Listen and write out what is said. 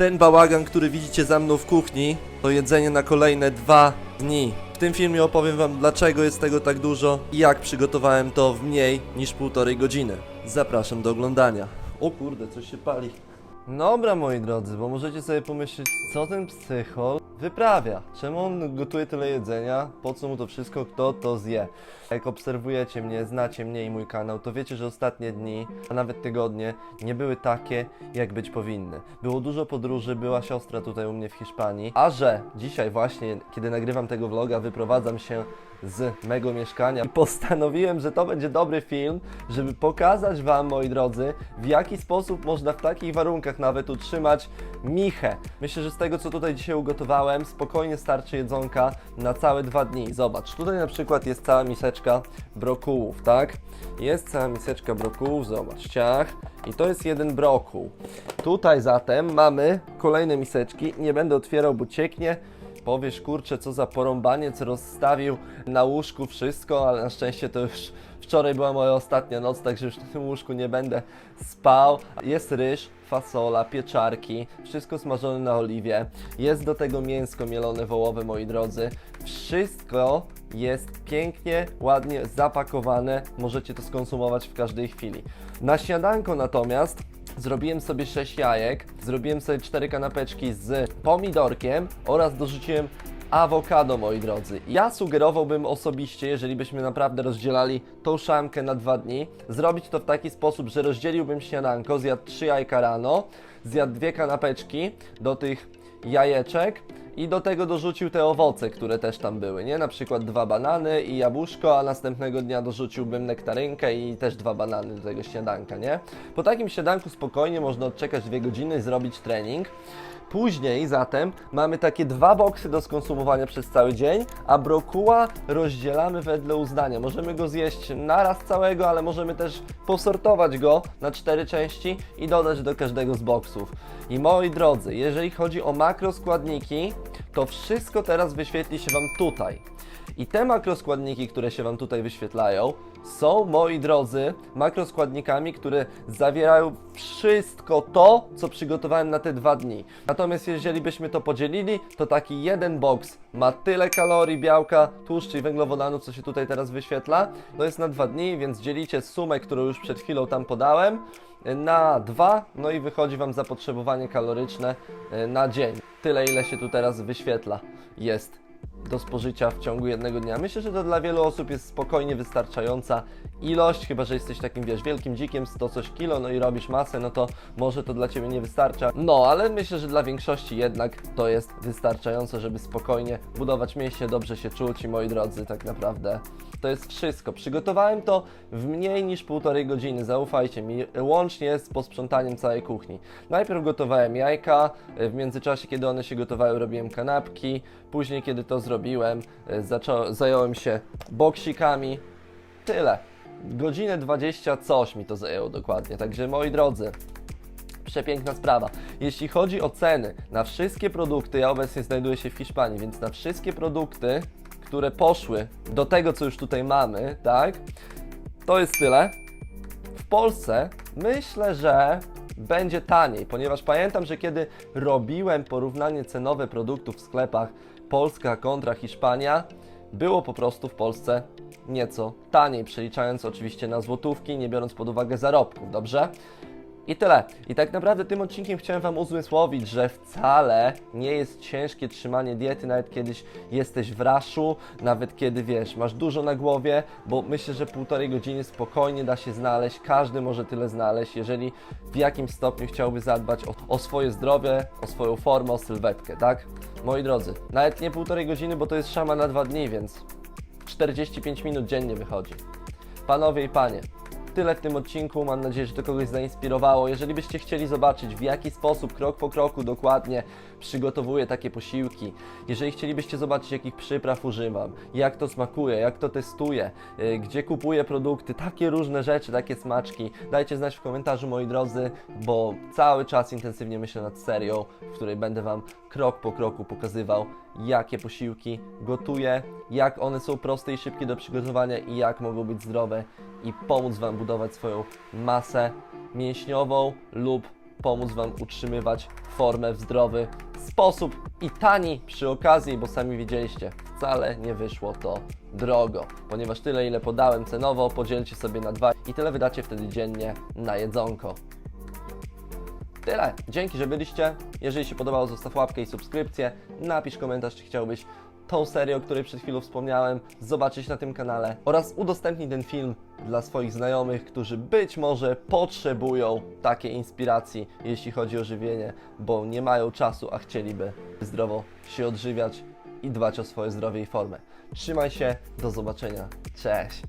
Ten bałagan, który widzicie za mną w kuchni, to jedzenie na kolejne dwa dni. W tym filmie opowiem wam, dlaczego jest tego tak dużo i jak przygotowałem to w mniej niż półtorej godziny. Zapraszam do oglądania. O kurde, coś się pali. Dobra, moi drodzy, bo możecie sobie pomyśleć, co ten psychol wyprawia. Czemu on gotuje tyle jedzenia? Po co mu to wszystko? Kto to zje? Jak obserwujecie mnie, znacie mnie i mój kanał, to wiecie, że ostatnie dni, a nawet tygodnie nie były takie, jak być powinny. Było dużo podróży, była siostra tutaj u mnie w Hiszpanii, a że dzisiaj właśnie, kiedy nagrywam tego vloga, wyprowadzam się z mego mieszkania i postanowiłem, że to będzie dobry film, żeby pokazać Wam, moi drodzy, w jaki sposób można w takich warunkach nawet utrzymać michę. Myślę, że z tego, co tutaj dzisiaj ugotowałem, spokojnie starczy jedzonka na całe dwa dni. Zobacz, tutaj na przykład jest cała miseczka brokułów, tak? Jest cała miseczka brokułów, zobacz, ciach. I to jest jeden brokuł. Tutaj zatem mamy kolejne miseczki. Nie będę otwierał, bo cieknie. Powiesz, kurczę, co za porąbaniec rozstawił na łóżku wszystko, ale na szczęście to już wczoraj była moja ostatnia noc, także już na tym łóżku nie będę spał. Jest ryż, fasola, pieczarki, wszystko smażone na oliwie. Jest do tego mięsko mielone wołowe, moi drodzy. Wszystko jest pięknie, ładnie zapakowane. Możecie to skonsumować w każdej chwili. Na śniadanko natomiast Zrobiłem sobie 6 jajek, zrobiłem sobie 4 kanapeczki z pomidorkiem oraz dorzuciłem awokado, moi drodzy. Ja sugerowałbym osobiście, jeżeli byśmy naprawdę rozdzielali tą szamkę na dwa dni, zrobić to w taki sposób, że rozdzieliłbym śniadanko, zjadł 3 jajka rano, zjadł dwie kanapeczki do tych jajeczek i do tego dorzucił te owoce, które też tam były, nie? Na przykład dwa banany i jabłuszko, a następnego dnia dorzuciłbym nektarynkę i też dwa banany do tego śniadanka, nie? Po takim śniadanku spokojnie można odczekać dwie godziny i zrobić trening. Później zatem mamy takie dwa boksy do skonsumowania przez cały dzień, a brokuła rozdzielamy wedle uznania. Możemy go zjeść naraz całego, ale możemy też posortować go na cztery części i dodać do każdego z boksów. I moi drodzy, jeżeli chodzi o makroskładniki, to wszystko teraz wyświetli się Wam tutaj. I te makroskładniki, które się Wam tutaj wyświetlają, są, moi drodzy, makroskładnikami, które zawierają wszystko to, co przygotowałem na te dwa dni. Natomiast jeżeli byśmy to podzielili, to taki jeden box ma tyle kalorii, białka, tłuszczy i węglowodanów, co się tutaj teraz wyświetla. To jest na dwa dni, więc dzielicie sumę, którą już przed chwilą tam podałem, na dwa, no i wychodzi Wam zapotrzebowanie kaloryczne e, na dzień. Tyle, ile się tu teraz wyświetla, jest do spożycia w ciągu jednego dnia. Myślę, że to dla wielu osób jest spokojnie wystarczająca ilość, chyba że jesteś takim, wiesz, wielkim dzikiem, 100 coś kilo, no i robisz masę, no to może to dla Ciebie nie wystarcza. No, ale myślę, że dla większości jednak to jest wystarczające, żeby spokojnie budować mięśnie, dobrze się czuć i moi drodzy, tak naprawdę to jest wszystko. Przygotowałem to w mniej niż półtorej godziny, zaufajcie mi, łącznie z posprzątaniem całej kuchni. Najpierw gotowałem jajka, w międzyczasie, kiedy one się gotowały, robiłem kanapki, później, kiedy to zrobiłem, zaczą- zająłem się boksikami. Tyle. Godzinę 20 coś mi to zajęło dokładnie, także moi drodzy, przepiękna sprawa. Jeśli chodzi o ceny na wszystkie produkty, ja obecnie znajduję się w Hiszpanii, więc na wszystkie produkty, które poszły do tego, co już tutaj mamy, tak, to jest tyle. W Polsce myślę, że będzie taniej, ponieważ pamiętam, że kiedy robiłem porównanie cenowe produktów w sklepach Polska kontra Hiszpania, było po prostu w Polsce nieco taniej, przeliczając oczywiście na złotówki, nie biorąc pod uwagę zarobków, dobrze? I tyle. I tak naprawdę tym odcinkiem chciałem Wam uzmysłowić, że wcale nie jest ciężkie trzymanie diety, nawet kiedyś jesteś w raszu, nawet kiedy wiesz, masz dużo na głowie, bo myślę, że półtorej godziny spokojnie da się znaleźć, każdy może tyle znaleźć, jeżeli w jakimś stopniu chciałby zadbać o, o swoje zdrowie, o swoją formę, o sylwetkę, tak? Moi drodzy, nawet nie półtorej godziny, bo to jest szama na dwa dni, więc 45 minut dziennie wychodzi. Panowie i panie, tyle w tym odcinku. Mam nadzieję, że to kogoś zainspirowało. Jeżeli byście chcieli zobaczyć, w jaki sposób, krok po kroku dokładnie przygotowuję takie posiłki, jeżeli chcielibyście zobaczyć, jakich przypraw używam, jak to smakuje, jak to testuję, yy, gdzie kupuję produkty, takie różne rzeczy, takie smaczki, dajcie znać w komentarzu, moi drodzy, bo cały czas intensywnie myślę nad serią, w której będę Wam krok po kroku pokazywał, jakie posiłki gotuję, jak one są proste i szybkie do przygotowania i jak mogą być zdrowe i pomóc Wam budować swoją masę mięśniową lub pomóc Wam utrzymywać formę w zdrowy sposób i tani przy okazji, bo sami widzieliście, wcale nie wyszło to drogo, ponieważ tyle ile podałem cenowo, podzielcie sobie na dwa i tyle wydacie wtedy dziennie na jedzonko. Tyle. Dzięki, że byliście. Jeżeli się podobało, zostaw łapkę i subskrypcję. Napisz komentarz, czy chciałbyś tą serię, o której przed chwilą wspomniałem, zobaczyć na tym kanale oraz udostępnij ten film dla swoich znajomych, którzy być może potrzebują takiej inspiracji, jeśli chodzi o żywienie, bo nie mają czasu, a chcieliby zdrowo się odżywiać i dbać o swoje zdrowie i formę. Trzymaj się, do zobaczenia. Cześć!